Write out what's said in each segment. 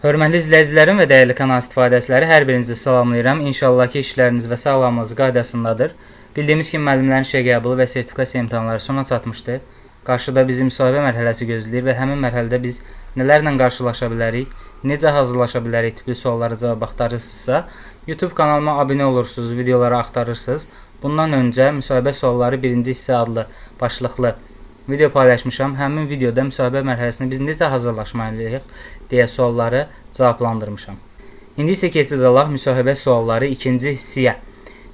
Hörmətli izləyicilərim və dəyərli kanal istifadəçiləri, hər birinizi salamlayıram. İnşallah ki, işləriniz və sağlamlığınız qaydasındadır. Bildiyimiz kimi müəllimlərin işə qəbulu və sertifikasiya imtahanları sona çatmışdı. Qarşıda bizi müsahibə mərhələsi gözləyir və həmin mərhələdə biz nələrlə qarşılaşa bilərik, necə hazırlaşa bilərik tipli suallara cavab axtarırsınızsa, YouTube kanalıma abunə olursunuz, videoları axtarırsınız. Bundan öncə müsahibə sualları 1-ci hissə adlı başlıqlı video paylaşmışam. Həmin videoda müsahibə mərhələsinə biz necə hazırlaşmalıyıq deyə sualları cavablandırmışam. İndi isə keçidələk müsahibə sualları ikinci hissəyə.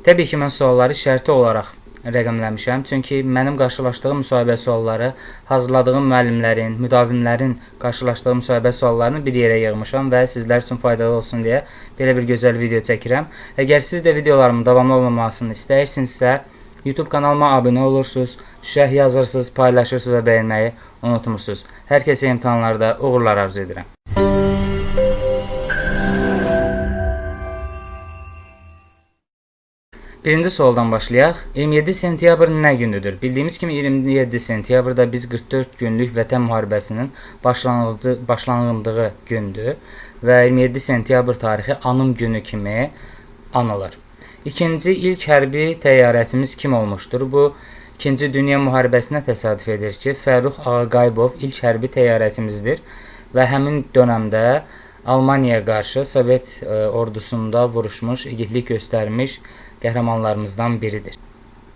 Təbii ki, mən sualları şərti olaraq rəqəmləmişəm. Çünki mənim qarşılaşdığım müsahibə sualları hazırladığım müəllimlərin, müdavimlərin qarşılaşdığı müsahibə suallarını bir yerə yığmışam və sizlər üçün faydalı olsun deyə belə bir gözəl video çəkirəm. Əgər siz də videolarımın davamlı olmamasını istəyirsinizsə, YouTube kanalıma abunə olursunuz, şərh yazırsınız, paylaşırsınız və bəyənməyi unutmursunuz. Hər kəsə imtahanlarda uğurlar arzu edirəm. Birinci sualdan başlayaq. 27 sentyabr nə gündür? Bildiyimiz kimi 27 sentyabrda biz 44 günlük Vətən müharibəsinin başlanğıcı başlanğındığı gündür və 27 sentyabr tarixi anım günü kimi anılır. İkinci ilk hərbi təyyarəçimiz kim olmuşdur? Bu 2-ci Dünya müharibəsinə təsadüf edir ki, Fərrux Ağaqaybov ilk hərbi təyyarəçimizdir və həmin dövrdə Almaniyaya qarşı Sovet e, ordusunda vuruşmuş, igidlik göstərmiş qəhrəmanlarımızdan biridir.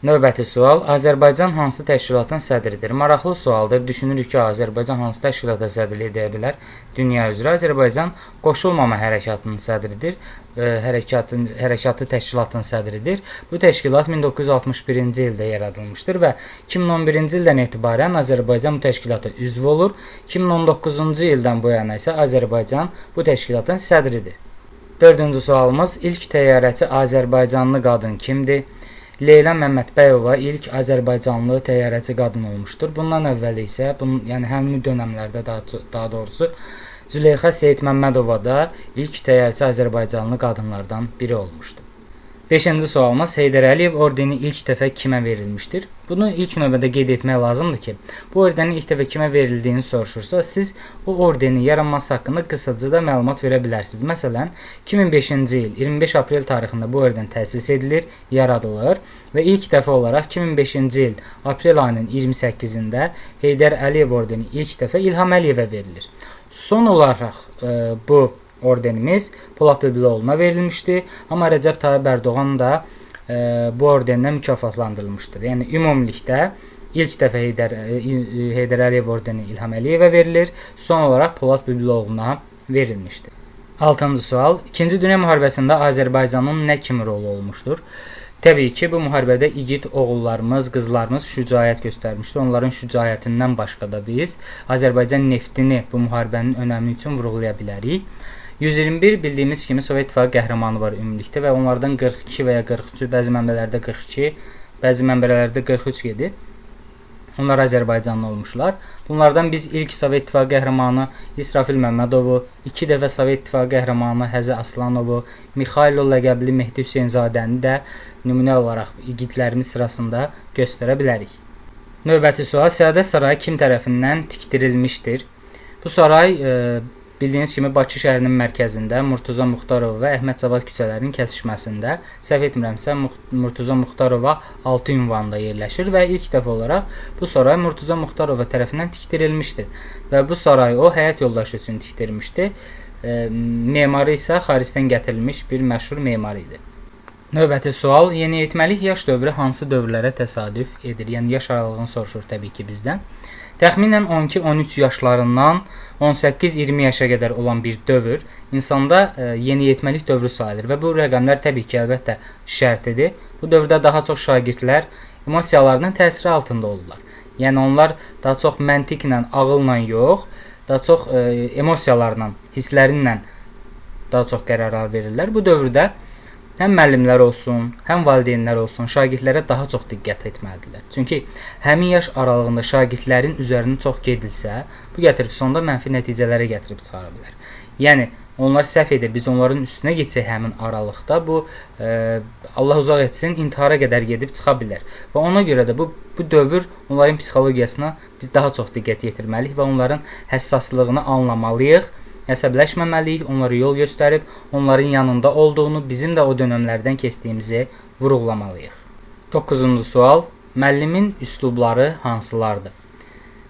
Növbəti sual: Azərbaycan hansı təşkilatın sədridir? Maraqlı sualdır. Düşünürük ki, Azərbaycan hansı təşkilata sədrlik edə bilər? Dünya üzrə Azərbaycan Qoşulmama Hərəkatının sədridir. E, hərəkatın hərəkatı təşkilatının sədridir. Bu təşkilat 1961-ci ildə yaradılmışdır və 2011-ci ildən etibarən Azərbaycan bu təşkilata üzv olur. 2019-cu ildən bu yana isə Azərbaycan bu təşkilatın sədridir. Dördüncü sualımız ilk təyyarəçi Azərbaycanlı qadın kimdir? Leyla Məmmədbəyova ilk Azərbaycanlı təyyarəçi qadın olmuşdur. Bundan əvvəl isə, bunun, yəni həmin dövrlərdə daha, daha doğrusu Züleyxa Seyid Məmmədova da ilk təyyarəçi Azərbaycanlı qadınlardan biri olmuşdur. 5-ci sualımız Heydər Əliyev ordeni ilk dəfə kimə verilmişdir? Bunu ilk növbədə qeyd etmək lazımdır ki, bu ordenin ilk dəfə kimə verildiyini soruşursa, siz o ordenin yaranması haqqında qısaca da məlumat verə bilərsiniz. Məsələn, 2005-ci il 25 aprel tarixində bu orden təsis edilir, yaradılır və ilk dəfə olaraq 2005-ci il aprel ayının 28-də Heydər Əliyev ordeni ilk dəfə İlham Əliyevə verilir. Son olaraq e, bu ordenimiz Polad Bülbüloğlu'na verilmişti. Amma Rəcəb Tayyib Erdoğan da e, bu ordenlə mükafatlandırılmışdır. Yəni ümumilikdə ilk dəfə Heydər e, Heydər Əliyev ordeni İlham Əliyevə verilir, son olaraq Polad Bülbüloğlu'na verilmişdir. 6-cı sual. 2-ci Dünya müharibəsində Azərbaycanın nə kimi rolu olmuşdur? Təbii ki, bu müharibədə igid oğullarımız, qızlarımız şücaət göstərmişdir. Onların şücaətindən başqa da biz Azərbaycan neftini bu müharibənin önəmi üçün vurğulaya bilərik. 121 bildiyimiz kimi Sovet İttifaqı qəhrəmanı var ümumilikdə və onlardan 42 və ya 43, bəzi mənbələrdə 42, bəzi mənbələrdə 43 gedir. Onlar Azərbaycanlı olmuşlar. Bunlardan biz ilk Sovet İttifaqı qəhrəmanı İsrafil Məmmədovu, iki dəfə Sovet İttifaqı qəhrəmanı Həzə Aslanovu, Mikhailo ləqəbli Mehdi Hüseynzadəni də nümunə olaraq igidlərimiz sırasında göstərə bilərik. Növbəti sual Səadət Sarayı kim tərəfindən tikdirilmişdir? Bu saray e, Bildiyiniz kimi Bakı şəhərinin mərkəzində Murtuza Muxtarova və Əhməd Cavad küçələrinin kəsişməsində səhv etmirəmsə Murtuza Muxtarova 6 ünvanında yerləşir və ilk dəfə olaraq bu saray Murtuza Muxtarova tərəfindən tikdirilmişdir və bu sarayı o həyat yoldaşı üçün tikdirmişdi. E, memarı isə xaricdən gətirilmiş bir məşhur memar idi. Növbəti sual, yeniyetməlik yaş dövrü hansı dövrlərə təsadüf edir? Yəni yaş aralığını soruşur təbii ki bizdən. Təxminən 12-13 yaşlarından 18-20 yaşa qədər olan bir dövr insanda e, yeniyetməlik dövrü sayılır və bu rəqəmlər təbii ki, əlbəttə şərtidir. Bu dövrdə daha çox şagirdlər emosiyalarının təsiri altında olurlar. Yəni onlar daha çox məntiqlə, ağılla yox, daha çox e, emosiyalarla, hisslərinlə daha çox qərarlar verirlər. Bu dövrdə həm müəllimlər olsun, həm valideynlər olsun, şagirdlərə daha çox diqqət etməlidirlər. Çünki həmin yaş aralığında şagirdlərin üzərinə çox gedilsə, bu gətirib sonda mənfi nəticələrə gətirib çıxara bilər. Yəni onlar səhv edir, biz onların üstünə getsək həmin aralıqda bu e, Allah uzaq etsin, intihara qədər gedib çıxa bilər. Və ona görə də bu bu dövr onların psixologiyasına biz daha çox diqqət yetirməliyik və onların həssaslığını anlamalıyıq əsəbləşməməliyik, onlara yol göstərib, onların yanında olduğunu, bizim də o dövrlərdən keçdiyimizi vurğulamalıyıq. 9-cu sual: Müəllimin üslubları hansılardır?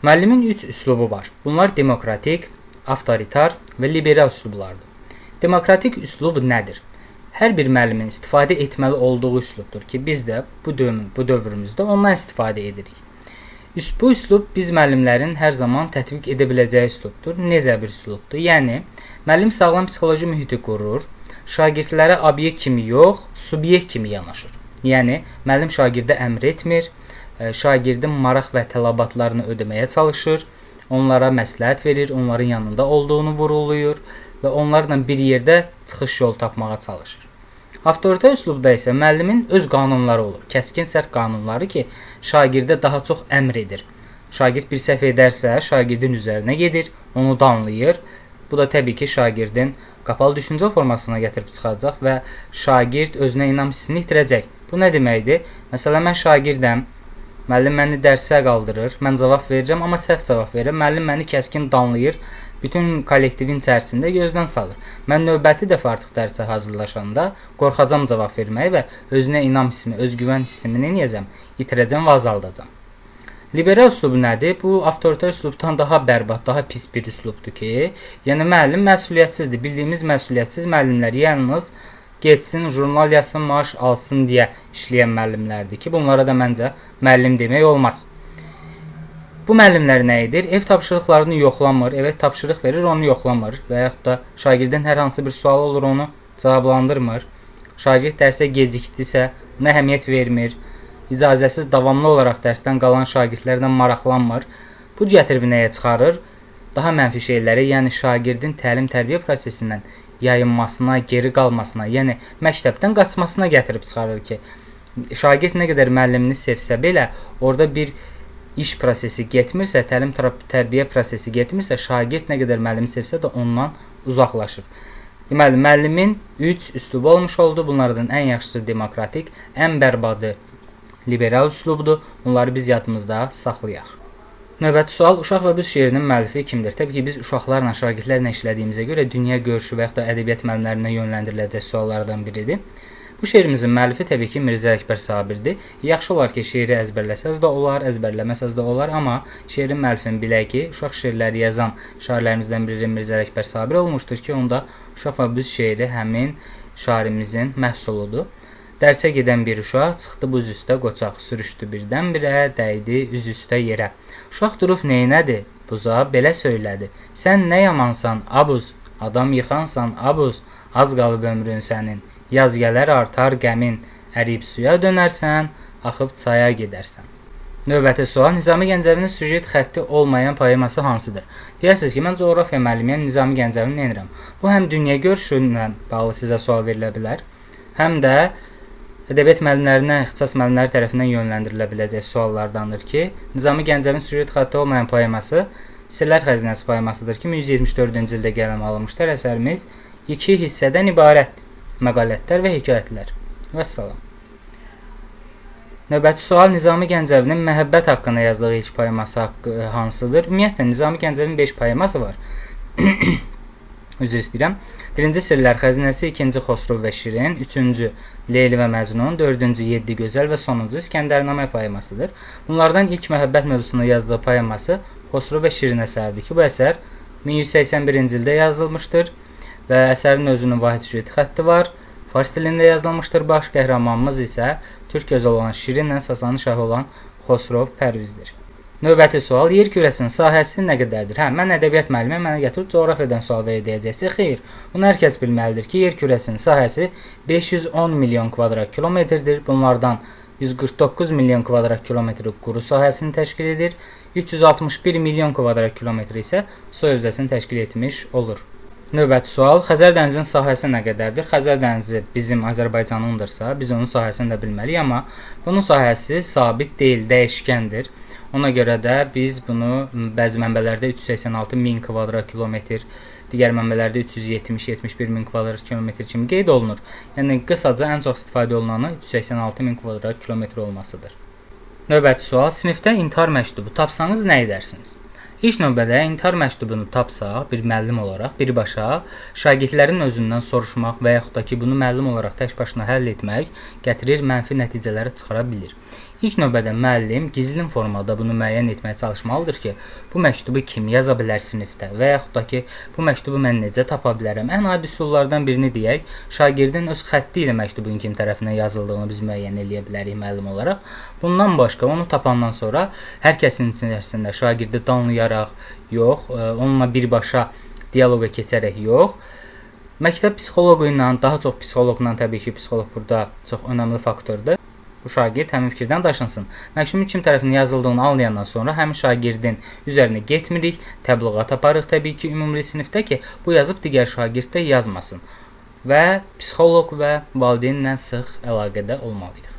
Müəllimin 3 üslubu var. Bunlar demokratik, avtoritar və liberal üslublardır. Demokratik üslub nədir? Hər bir müəllimin istifadə etməli olduğu üslubdur ki, biz də bu dövr bu dövrümüzdə ondan istifadə edirik. Bu üslub biz müəllimlərin hər zaman tətbiq edə biləcəyi üslubdur. Necə bir üslubdur? Yəni müəllim sağlam psixoloji mühiti qurur, şagirdlərə obyekt kimi yox, subyekt kimi yanaşır. Yəni müəllim şagirdə əmr etmir, ə, şagirdin maraq və tələbatlarını ödəməyə çalışır, onlara məsləhət verir, onların yanında olduğunu vurğulayır və onlarla bir yerdə çıxış yolu tapmağa çalışır. Avtoriter üslubda isə müəllimin öz qanunları olur. Kəskin sərt qanunları ki, şagirdə daha çox əmr edir. Şagird bir səhv edərsə, şagirdin üzərinə gedir, onu danlayır. Bu da təbii ki, şagirdin qapalı düşüncə formasına gətirib çıxacaq və şagird özünə inam hissini itirəcək. Bu nə deməkdir? Məsələn, mən şagirdəm, müəllim məni dərsə qaldırır, mən cavab verirəm, amma səhv cavab verirəm. Müəllim məni kəskin danlayır, bütün kollektivin içərisində gözdən salır. Mən növbəti dəfə artıq dərsə hazırlaşanda qorxacam cavab verməyə və özünə inam hissimi, özgüvən hissimi nə edəcəm? İtirəcəm və azaldacam. Liberal üslub nədir? Bu avtoriter üslubdan daha bərbad, daha pis bir üslubdur ki, yəni müəllim məsuliyyətsizdir. Bildiyimiz məsuliyyətsiz müəllimlər yalnız getsin, jurnal yazsın, maaş alsın deyə işləyən müəllimlərdir ki, bunlara da məncə müəllim demək olmaz. Bu müəllimlər nə? Ev tapşırıqlarını yoxlamır, evə tapşırıq verir, onu yoxlamır və yaxud da şagirdin hər hansı bir sual olur, onu cavablandırmır. Şagird dərsə gecikdisə, nə əhəmiyyət vermir. İcazəsiz davamlı olaraq dərsdən qalan şagirdlərlə maraqlanmır. Bu gətirib nəyə çıxarır? Daha mənfi şeyləri, yəni şagirdin təlim-tərbiyə prosesindən yayınmasına, geri qalmasına, yəni məktəbdən qaçmasına gətirib çıxarır ki, şagird nə qədər müəllimini sevsə belə, orada bir iş prosesi getmirsə, təlim tərbiyə prosesi getmirsə, şagird nə qədər müəllimi sevsə də ondan uzaqlaşır. Deməli, müəllimin 3 üslubu olmuş oldu. Bunlardan ən yaxşısı demokratik, ən bərbadı liberal üslubdur. Bunları biz yadımızda saxlayaq. Növbəti sual uşaq və büs şeirinin müəllifi kimdir? Təbii ki, biz uşaqlarla, şagirdlərlə işlədiyimizə görə dünya görüşü və ya da ədəbiyyat müəllimlərinə yönləndiriləcək suallardan biridir. Bu şeirimizin müəllifi təbii ki, Mirzə Əkbər Sabirdir. Yaxşı olar ki, şeiri əzbərləsəz də olar, əzbərləməsəz də olar, amma şeirin müəllifini bilək ki, uşaq şeirləri yazan şairlərimizdən biri Mirzə Əkbər Sabir olmuşdur ki, onda uşaq və büz şeiri həmin şairimizin məhsuludur. Dərsə gedən bir uşaq çıxdı buz üstə qoçaq, sürüşdü birdən-birə, dəydi üz üstə yerə. Uşaq durub neynədi? Buza belə söylədi. Sən nə yamansan, abuz, adam yıxansan, abuz, az qalıb ömrün sənin. Yaz gələr artar qəmin, əriyib suya dönərsən, axıb çaya gedərsən. Növbəti sual Nizami Gəncəvinin süjet xətti olmayan poeması hansıdır? Deyərsiniz ki, mən coğrafiya müəllimiyəm, Nizami Gəncəvini neynirəm? Bu həm dünya görüşü ilə bağlı sizə sual verilə bilər, həm də ədəbiyyat müəllimlərinə, ixtisas müəllimləri tərəfindən yönləndirilə biləcək suallardandır ki, Nizami Gəncəvinin süjet xətti olmayan poeması Sirlər Xəzinəsi poemasıdır ki, 1174-cü ildə qələm alınmışdır. Əsərimiz iki hissədən ibarətdir məqalətlər və hekayətlər. Vəssalam. Növbəti sual Nizami Gəncəvinin məhəbbət haqqında yazdığı ilk poeması hansıdır? Ümumiyyətlə Nizami Gəncəvinin 5 poeması var. Üzr istəyirəm. Birinci Sirlər xəzinəsi, ikinci Xosrov və Şirin, üçüncü Leyli və Məcnun, dördüncü Yeddi gözəl və sonuncu İskəndərnamə poemasıdır. Bunlardan ilk məhəbbət mövzusunda yazdığı poeması Xosrov və Şirin əsəridir ki, bu əsər 1181-ci ildə yazılmışdır və əsərin özünün vahid süjeti xətti var. Fars dilində yazılmışdır. Baş qəhrəmanımız isə türk gözəl olan Şirinlə Sasani şahı olan Xosrov Pərvizdir. Növbəti sual yer kürəsinin sahəsi nə qədərdir? Hə, mən ədəbiyyat müəllimi mənə gətirib coğrafiyadan sual verir deyəcəksə, xeyr. Bunu hər kəs bilməlidir ki, yer kürəsinin sahəsi 510 milyon kvadrat kilometrdir. Bunlardan 149 milyon kvadrat kilometri quru sahəsini təşkil edir. 361 milyon kvadrat kilometr isə su hövzəsini təşkil etmiş olur. Növbəti sual: Xəzər dənizinin sahəsi nə qədərdir? Xəzər dənizi bizim Azərbaycanındırsa, biz onun sahəsini də bilməliyik, amma bunun sahəsi sabit deyil, dəyişkəndir. Ona görə də biz bunu bəzi mənbələrdə 386 min kvadrat kilometr, digər mənbələrdə 370-71 min kvadrat kilometr kimi qeyd olunur. Yəni qısaca ən çox istifadə olunanı 386 min kvadrat kilometr olmasıdır. Növbəti sual: Sinifdə intihar məktubu tapsanız nə edərsiniz? İlk növbədə intihar məktubunu tapsaq, bir müəllim olaraq birbaşa şagirdlərin özündən soruşmaq və yaxud da ki, bunu müəllim olaraq tək başına həll etmək gətirir mənfi nəticələri çıxara bilər. İlk növbədə müəllim gizlin formada bunu müəyyən etməyə çalışmalıdır ki, bu məktubu kim yaza bilər sinifdə və yaxud da ki, bu məktubu mən necə tapa bilərəm? Ən adi üsullardan birini deyək, şagirdin öz xətti ilə məktubun kim tərəfindən yazıldığını biz müəyyən eləyə bilərik müəllim olaraq. Bundan başqa onu tapandan sonra hər kəsin içərisində şagirdi danlayaraq yox, ə, onunla birbaşa dialoqa keçərək yox, Məktəb psixoloqu ilə, daha çox psixoloqla təbii ki, psixoloq burada çox önəmli faktordur. Bu şagird həmin fikirdən daşınsın. Məktubun kim tərəfindən yazıldığını anlayandan sonra həmin şagirdin üzərinə getmirik, təbliğat aparırıq təbii ki, ümumi sinifdə ki, bu yazıb digər şagird yazmasın. Və psixoloq və valideynlə sıx əlaqədə olmalıyıq.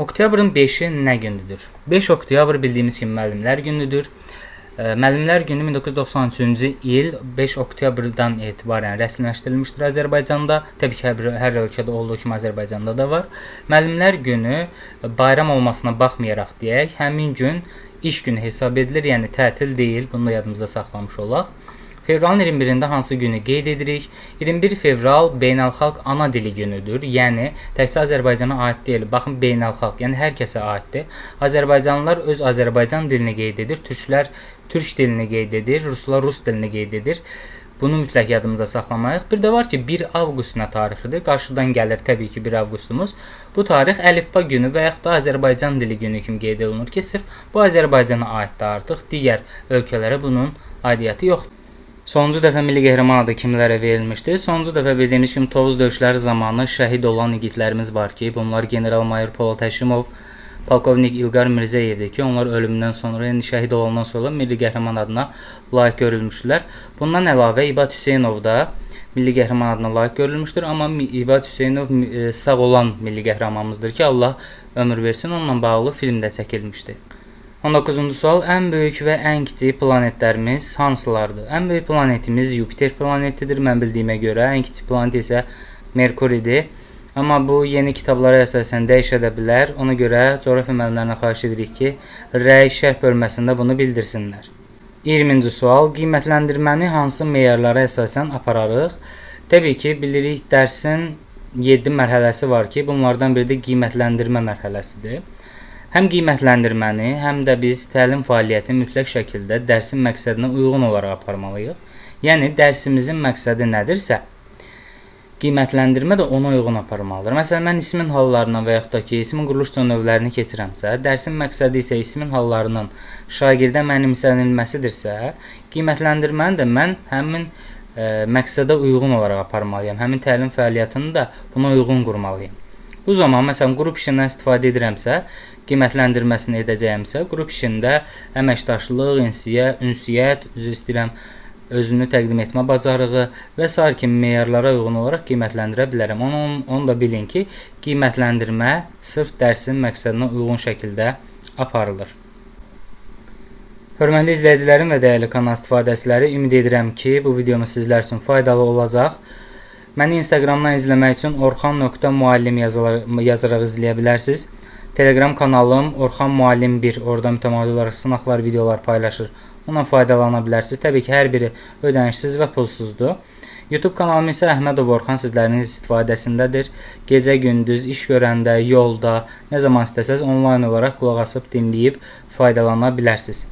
Oktyabrın 5-i nə gündür? 5 oktyabr bildiyimiz kimi müəllimlər günüdür. Müəllimlər Günü 1993-cü il 5 oktyabrdan etibarən rəsmiləşdirilmişdir Azərbaycanda. Təbii ki, hər, hər ölkədə olduğu kimi Azərbaycanda da var. Müəllimlər Günü bayram olmasına baxmayaraq deyək, həmin gün iş günü hesab edilir, yəni tətil deyil. Bunu da yadımızda saxlamış olaq. Fevralın 21-də hansı günü qeyd edirik? 21 fevral beynəlxalq ana dili günüdür. Yəni təkcə Azərbaycana aid deyil. Baxın beynəlxalq, yəni hər kəsə aiddir. Azərbaycanlılar öz Azərbaycan dilini qeyd edir, türklər türk dilini qeyd edir, ruslar rus dilini qeyd edir. Bunu mütləq yadımızda saxlamalıyıq. Bir də var ki, 1 avqust nə tarixidir? Qarşıdan gəlir təbii ki, 1 avqustumuz. Bu tarix əlifba günü və yaxud da Azərbaycan dili günü kimi qeyd olunur ki, sırf bu Azərbaycana aiddir artıq. Digər ölkələrə bunun aidiyyəti yoxdur. Sonuncu dəfə milli qəhrəman adı kimlərə verilmişdi? Sonuncu dəfə bildiyimiz kimi Tovuz döyüşləri zamanı şəhid olan igidlərimiz var ki, bunlar general-mayor Polat Həşimov, polkovnik İlqar Mirzəyevdir ki, onlar ölümündən sonra, yəni şəhid olandan sonra milli qəhrəman adına layiq görülmüşdülər. Bundan əlavə İbad Hüseynov da milli qəhrəman adına layiq görülmüşdür, amma İbad Hüseynov e, sağ olan milli qəhrəmanımızdır ki, Allah ömür versin, onunla bağlı film də çəkilmişdi. 19-cu sual ən böyük və ən kiçik planetlərimiz hansılardır? Ən böyük planetimiz Yupiter planetidir. Mən bildiyimə görə ən kiçik planet isə Merkuridir. Amma bu yeni kitablara əsasən dəyişə də bilər. Ona görə coğrafiya müəllimlərinə xahiş edirik ki, rəy şərh bölməsində bunu bildirsinlər. 20-ci sual qiymətləndirməni hansı meyarlara əsasən apararıq? Təbii ki, bilirik dərsin 7 mərhələsi var ki, bunlardan biri də qiymətləndirmə mərhələsidir. Həm qiymətləndirməni, həm də biz təlim fəaliyyəti mütləq şəkildə dərsin məqsədinə uyğun olaraq aparmalıyıq. Yəni dərsimizin məqsədi nədirsə, qiymətləndirmə də ona uyğun aparılmalıdır. Məsələn, mən ismin hallarından və yaxud da ki, ismin quruluşca növlərini keçirəmsə, dərsin məqsədi isə ismin hallarının şagirdə mənimsənilməsidirsə, qiymətləndirməni də mən həmin ə, məqsədə uyğun olaraq aparmalıyam. Həmin təlim fəaliyyətini də buna uyğun qurmalıyam. Bu zaman məsələn qrup işindən istifadə edirəmsə, qiymətləndirməsini edəcəyəmsə, qrup işində əməkdaşlıq, insiyə, ünsiyyət, üzr istəyirəm, özünü təqdim etmə bacarığı və sair kimi meyarlara uyğun olaraq qiymətləndirə bilərəm. Onu, onu da bilin ki, qiymətləndirmə sırf dərsin məqsədinə uyğun şəkildə aparılır. Hörmətli izləyicilərim və dəyərli kanal istifadəçiləri, ümid edirəm ki, bu videomuz sizlər üçün faydalı olacaq. Məni Instagramdan izləmək üçün orxan.muallim yazaraq izləyə bilərsiniz. Telegram kanalım Orxan Muallim 1, orada mütəmadi olaraq sınaqlar, videolar paylaşır. Ondan faydalana bilərsiniz. Təbii ki, hər biri ödənişsiz və pulsuzdur. YouTube kanalım isə Əhmədov Orxan sizlərin istifadəsindədir. Gecə, gündüz, iş görəndə, yolda, nə zaman istəsəz onlayn olaraq qulaq asıb dinləyib faydalana bilərsiniz.